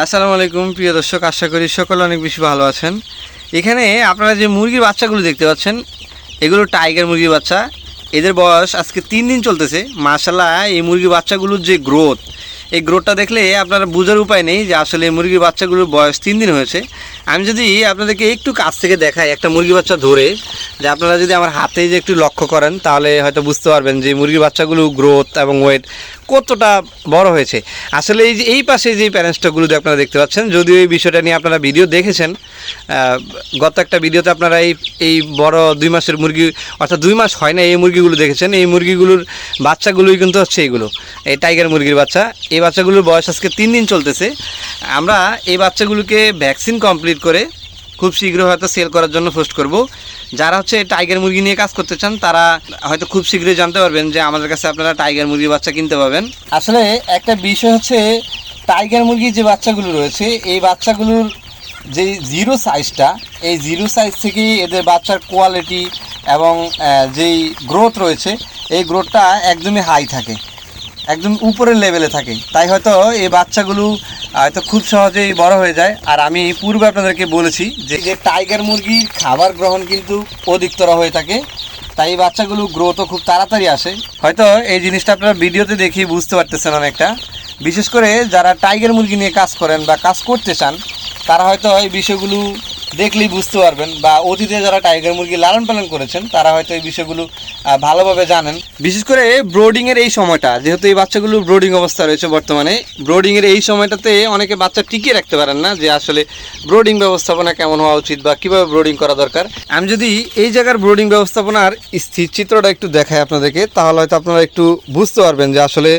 আসসালামু আলাইকুম, প্রিয় দর্শক, আশা করি সকলে অনেক বেশি ভালো আছেন। এখানে আপনারা যে মুরগির বাচ্চাগুলো দেখতে পাচ্ছেন, এগুলো টাইগার মুরগির বাচ্চা। এদের বয়স আজকে তিন দিন চলতেছে। মার্শাল্লাহ এই মুরগির বাচ্চাগুলোর যে গ্রোথ এই গ্রোথটা দেখলে আপনারা বোঝার উপায় নেই যে আসলে এই মুরগির বাচ্চাগুলোর বয়স তিন দিন হয়েছে। আমি যদি আপনাদেরকে একটু কাছ থেকে দেখাই একটা মুরগির বাচ্চা ধরে, যে আপনারা যদি আমার হাতে যে একটু লক্ষ্য করেন, তাহলে হয়তো বুঝতে পারবেন যে মুরগির বাচ্চাগুলো গ্রোথ এবং ওয়েট কতটা বড় হয়েছে। আসলে এই যে, এই পাশে যে প্যারেন্টসটাগুলো যে আপনারা দেখতে পাচ্ছেন, যদিও এই বিষয়টা নিয়ে আপনারা ভিডিও দেখেছেন গত একটা ভিডিওতে আপনারা এই এই বড় দুই মাসের মুরগি, অর্থাৎ দুই মাস হয় না এই মুরগিগুলো দেখেছেন, এই মুরগিগুলোর বাচ্চাগুলোই কিন্তু হচ্ছে এইগুলো এই টাইগার মুরগির বাচ্চা। এই বাচ্চাগুলোর বয়স আজকে তিন দিন চলতেছে। আমরা এই বাচ্চাগুলোকে ভ্যাকসিন কমপ্লিট করে খুব শীঘ্র হয়তো সেল করার জন্য পোস্ট করব। যারা হচ্ছে টাইগার মুরগি নিয়ে কাজ করতে চান, তারা হয়তো খুব শীঘ্রই জানতে পারবেন যে আমাদের কাছে আপনারা টাইগার মুরগির বাচ্চা কিনতে পাবেন। আসলে একটা বিষয় হচ্ছে টাইগার মুরগির যে বাচ্চাগুলো রয়েছে, এই বাচ্চাগুলোর যে জিরো সাইজটা এই জিরো সাইজ থেকেই এদের বাচ্চার কোয়ালিটি এবং যেই গ্রোথ রয়েছে, এই গ্রোথটা একদমই হাই থাকে। একদম উপরের লেভেলে থাকে। তাই হয়তো এই বাচ্চাগুলো হয়তো খুব সহজেই বড় হয়ে যায়। আর আমি পূর্বে আপনাদেরকে বলেছি যে যে টাইগার মুরগির খাবার গ্রহণ কিন্তু অধিকতর হয়ে থাকে। তাই এই বাচ্চাগুলো গ্রোথও খুব তাড়াতাড়ি আসে। হয়তো এই জিনিসটা আপনারা ভিডিওতে দেখি বুঝতে পারতেছেন অনেকটা। বিশেষ করে যারা টাইগার মুরগি নিয়ে কাজ করেন বা কাজ করতে চান, তারা হয়তো এই বিষয়গুলো দেখলেই বুঝতে পারবেন, বা অতীতে যারা টাইগার মুরগি লালন পালন করেছেন, তারা হয়তো এই বিষয়গুলো ভালোভাবে জানেন। বিশেষ করে ব্রোডিং এর এই সময়টা, যেহেতু এই বাচ্চাগুলো ব্রোডিং অবস্থা রয়েছে বর্তমানে ব্রোডিং এর এই সময়টাতে অনেকে বাচ্চা টিকিয়ে রাখতে পারেন না, যে আসলে ব্রোডিং ব্যবস্থাপনা কেমন হওয়া উচিত বা কীভাবে ব্রোডিং করা দরকার। আমি যদি এই জায়গার ব্রোডিং ব্যবস্থাপনার স্থির চিত্রটা একটু দেখাই আপনাদেরকে, তাহলে হয়তো আপনারা একটু বুঝতে পারবেন যে আসলে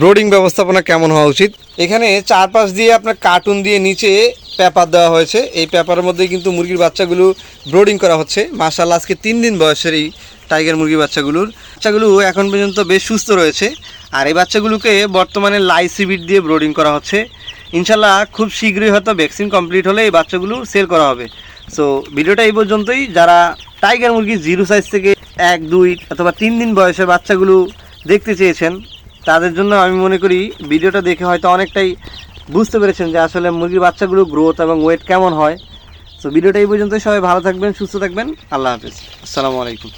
ব্রোডিং ব্যবস্থাপনা কেমন হওয়া উচিত। এখানে চারপাশ দিয়ে আপনার কার্টুন দিয়ে নিচে পেপার দেওয়া হয়েছে। এই পেপারের মধ্যে কিন্তু মুরগির বাচ্চাগুলো ব্রোডিং করা হচ্ছে। মাসাল্লাহ আজকে তিন দিন বয়সের এই টাইগার মুরগির বাচ্চাগুলোর। বাচ্চাগুলো এখন পর্যন্ত বেশ সুস্থ রয়েছে। আর এই বাচ্চাগুলোকে বর্তমানে লাইসিবিট দিয়ে ব্রোডিং করা হচ্ছে। ইনশাল্লাহ খুব শীঘ্রই হয়তো ভ্যাকসিন কমপ্লিট হলে এই বাচ্চাগুলো সেল করা হবে। সো ভিডিওটা এই পর্যন্তই। যারা টাইগার মুরগি জিরো সাইজ থেকে এক, দুই, অথবা তিন দিন বয়সের বাচ্চাগুলো দেখতে চেয়েছেন তাদের জন্য আমি মনে করি ভিডিওটা দেখে হয়তো অনেকটাই বুঝতে পেরেছেন যে আসলে মুরগির বাচ্চাগুলো গ্রোথ এবং ওয়েট কেমন হয়। তো ভিডিওটা এই পর্যন্ত সবাই ভালো থাকবেন, সুস্থ থাকবেন। আল্লাহ হাফিজ। আসসালামু আলাইকুম।